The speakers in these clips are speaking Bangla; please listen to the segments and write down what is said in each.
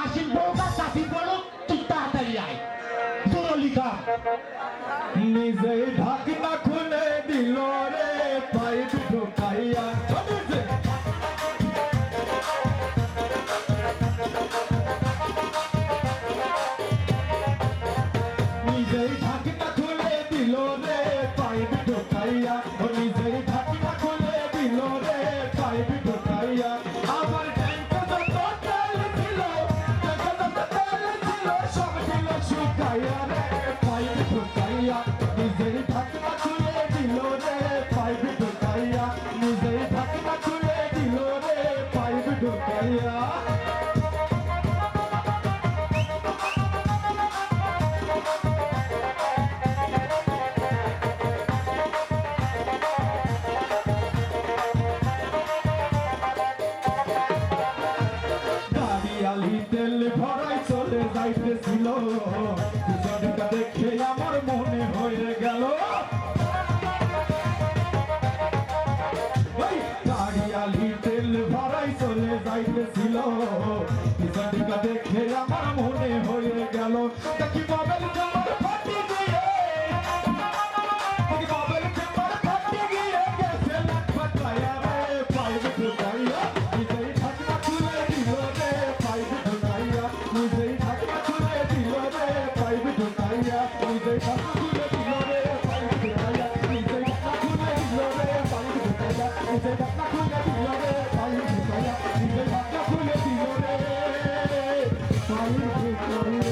আসিন বউকা চাপি পড়ো তুই তাড়াতাড়ি আয়। জরুলিকা নিজে ঢাকনা খুলে দিল যাইতেছিল পিছনটা দেখে আমার মনে হয়ে গেল দেখি বাবেল জামার ফাটি গিয়ে দেখি বাবেল জামার ফাটি গিয়ে গেছে লাখ ফাটাইয়া রে পাইব ঢুকাইয়া নিজেই ঢাকনা খুলে দিল রে পাইব ঢুকাইয়া নিজেই ঢাকনা খুলে দিল রে পাইব ঢুকাইয়া নিজেই ঢাকনা Thank you.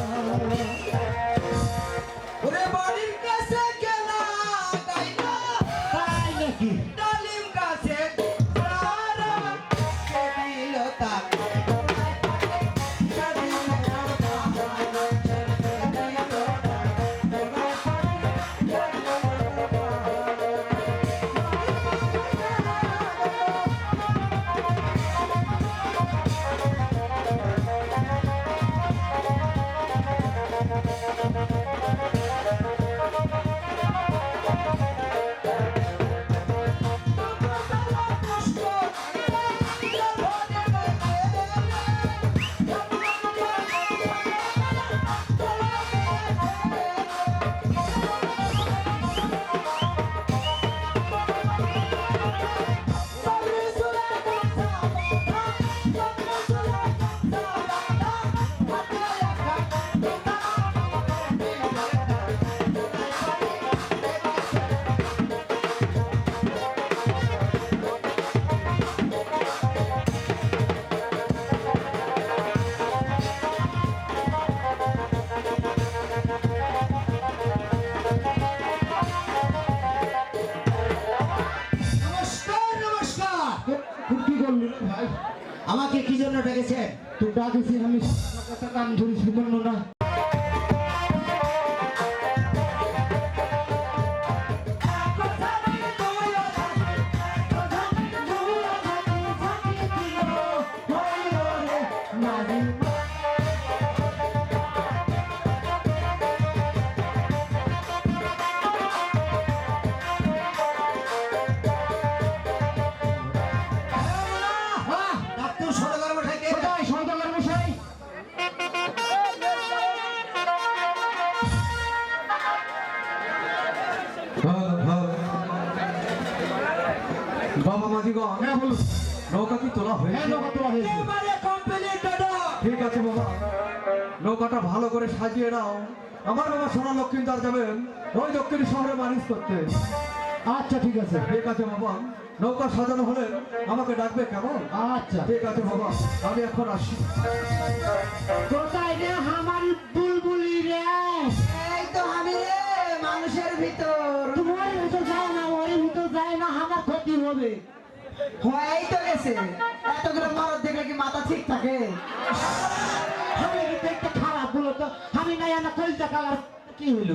ভাই আমাকে কি জন্য ডেকেছেন তো ডাকেছি আমি কান ধরি বলল না মাঝিগণ হ্যাঁ নৌকা কি তোলা হ্যাঁ হয়েছে নৌকা তোলা হয়েছে। এবারে কমপ্লিট দাদা। ঠিক আছে বাবা। নৌকাটা ভালো করে সাজিয়ে নাও। আমার বাবা সোনা লক্ষ্মীদার যাবেন। ওই দক্ষিণী শহরে মানুষ করতে। আচ্ছা ঠিক আছে। ঠিক আছে বাবা। নৌকা সাজানো হলে আমাকে ডাকবে কেমন? আচ্ছা। ঠিক আছে বাবা। আমি এখন আসি কোথায় রে আমার বুলবুলি রে? এই তো আমি রে মানুষের ভিতর। তোমার ভিতর যায় না ওর ভিতর যায় না আমার ক্ষতি হবে। হয়েই তো গেছে। এতগুলো মরদ দেখলে কি মাথা ঠিক থাকে? আমি খারাপ, বলো তো। আমি নাই আনা কলজা কালার কি হইল?